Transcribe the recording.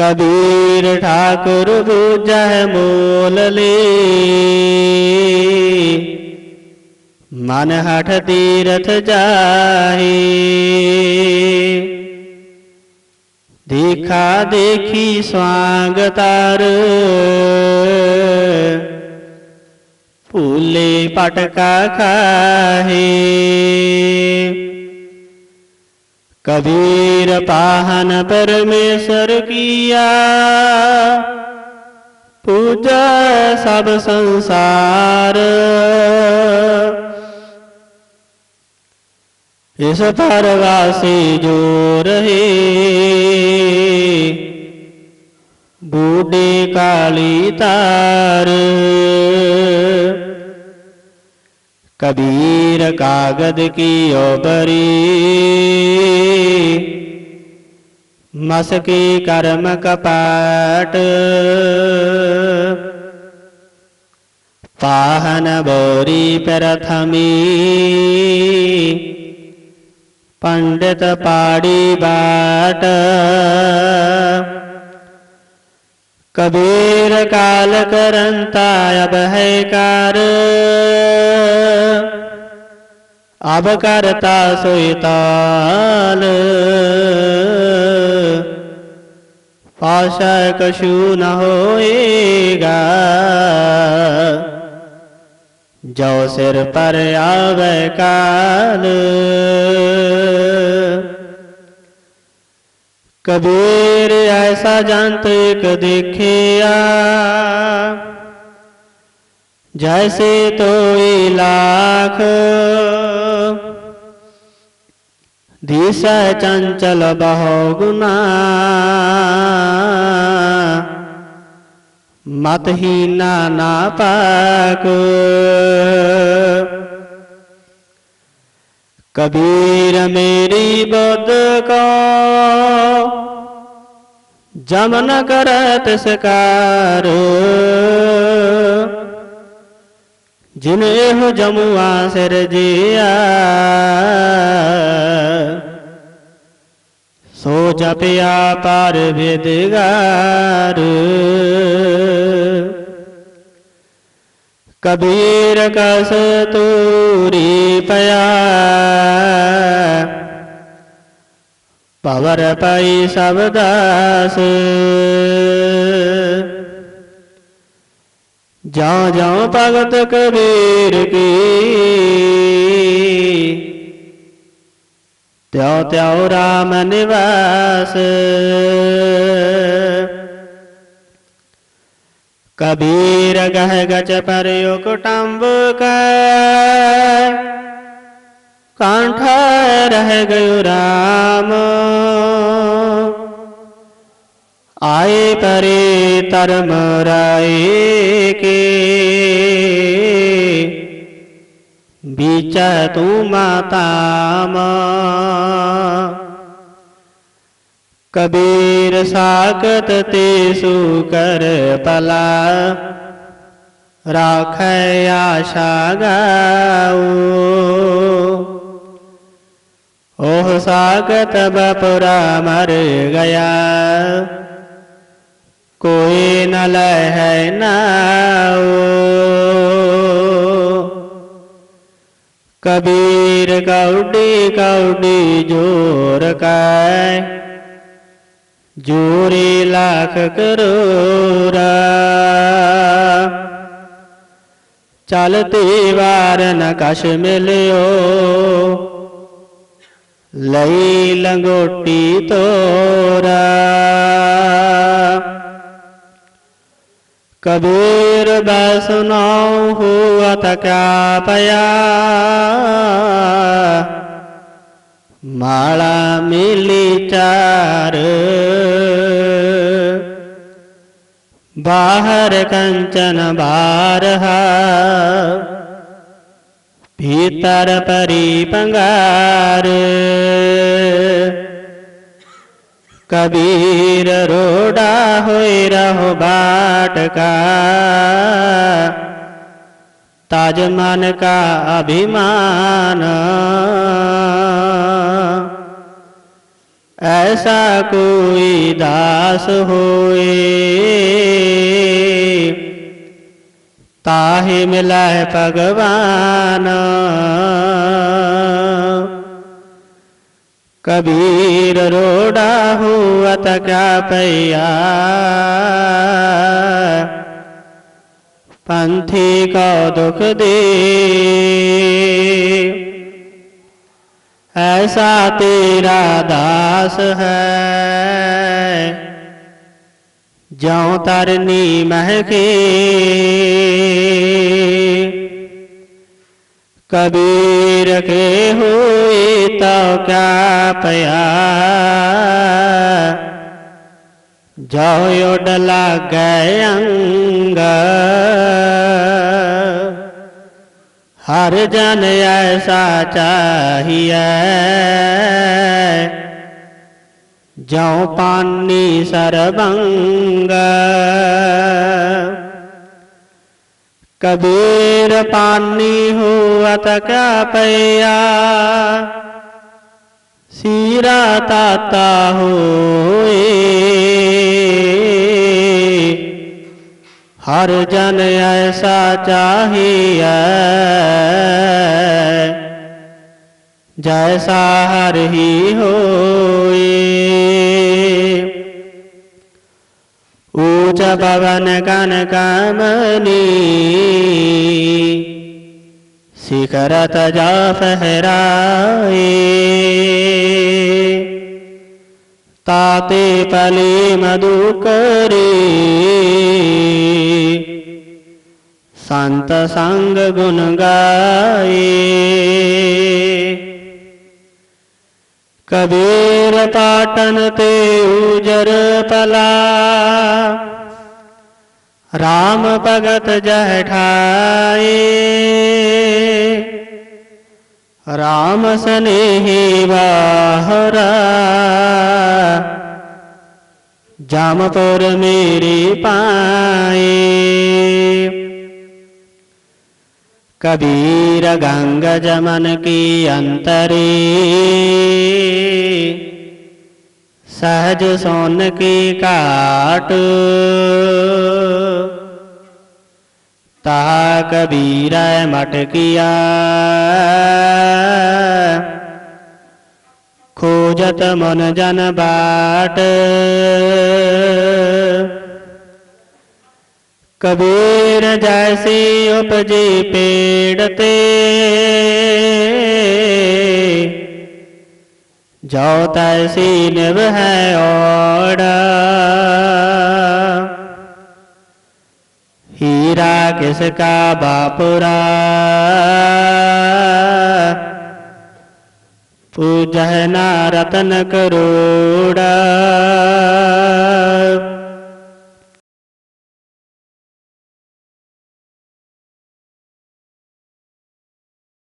कबीर ठाकुर बूझह मोल ले मन हठ तीरथ जाहे। देखा देखी स्वांग तार। फूले पटका खाहे। कबीर पाहन परमेश्वर किया पूजा सब संसार इस परवासी जो रहे बूढ़े काली तार कबीर कागद की ओबरी। मसकी कर्म कपाट। पाहन बोरी प्रथमी। पंडित पाड़ी बाट। कबीर काल करंता अब है कार। अब करता सोईताल पाशा कशु न होएगा। जो सिर पर आवे काल। कबीर ऐसा जानते क देखिया। जैसे तो लाख दिश चंचल बहु गुना मत ही ना पाक। कबीर मेरी बुद्ध को जमन करत सकार। जिन्हें हो जमुआ सिर जिया सो जपिया पार भेदगार कबीर कस तूरी पया पवर पई सब दास जाओ जाओ भगत कबीर की त्यो त्यो राम निवास कबीर गह गच पर कुटुम्ब कांठ रह गयो राम आए तरम राय के बीच तू माताम। कबीर साकत ते सुकर पला। राख आशा गाओ ओह सागत बपुरा मर गया। कोई न लह नाओ कबीर कौडी कौडी ज़ोर का जोरी लाख करोरा चलती वार न कश मिलियो लई लंगोटी तोरा कबीर बैसनाओ हुआ था क्या पया माला मिली चार बाहर कंचन बारहा भीतर परी पंगार कबीर रोडा होए रहो बाट का ताज मन का अभिमान। ऐसा कोई दास होए, ताहि मिलय भगवान। कबीर रोड़ा हुआ क्या पैया? पंथी को दुख दे। ऐसा तेरा दास है। जो तरनी महके। कबीर के हुए तो क्या पया? जो डला गए अंग। हर जन ऐसा चाहिए। जो पानी सरबंग। कबीर पानी त पैया? सीरा ताता होए हर जन ऐसा चाहिए। जैसा हर ही होए। ऊंच पवन कन कमनी। शिखरत फहराए। ताते पले मधु करे संत संग गुण गाए। कबीर पाटन ते उजर पला। राम भगत जहठाए राम स्नेही बाहरा। जामपुर मेरी पाए कबीर गंग जमन की अंतरी। सहज सोन की काट ता कबीर मट किया खोजत मन जन बाट कबीर जैसी उपजी पेड़ते जो तैसी निभ है और हीरा किसका बापुरा? पूजना रतन करोड़ा।